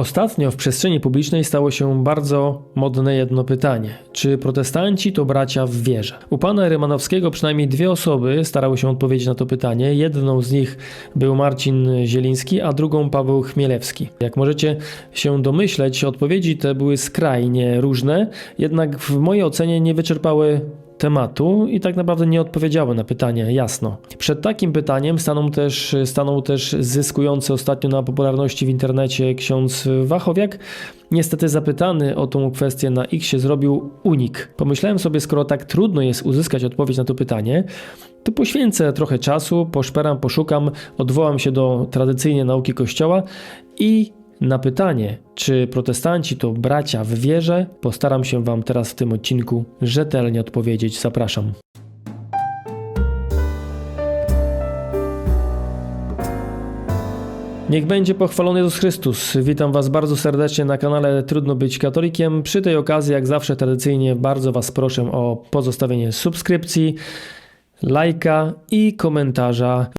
Ostatnio w przestrzeni publicznej stało się bardzo modne jedno pytanie: czy protestanci to bracia w wierze? U pana Rymanowskiego przynajmniej dwie osoby starały się odpowiedzieć na to pytanie. Jedną z nich był Marcin Zieliński, a drugą Paweł Chmielewski. Jak możecie się domyśleć, odpowiedzi te były skrajnie różne, jednak w mojej ocenie nie wyczerpały tematu i tak naprawdę nie odpowiedziały na pytanie jasno. Przed takim pytaniem stanął też, stanął też zyskujący ostatnio na popularności w internecie ksiądz Wachowiak. Niestety zapytany o tą kwestię na X zrobił unik. Pomyślałem sobie, skoro tak trudno jest uzyskać odpowiedź na to pytanie, to poświęcę trochę czasu, poszperam, poszukam, odwołam się do tradycyjnej nauki Kościoła i na pytanie, czy protestanci to bracia w wierze, postaram się Wam teraz w tym odcinku rzetelnie odpowiedzieć. Zapraszam. Niech będzie pochwalony Jezus Chrystus. Witam Was bardzo serdecznie na kanale Trudno być katolikiem. Przy tej okazji, jak zawsze tradycyjnie, bardzo Was proszę o pozostawienie subskrypcji, lajka i komentarza.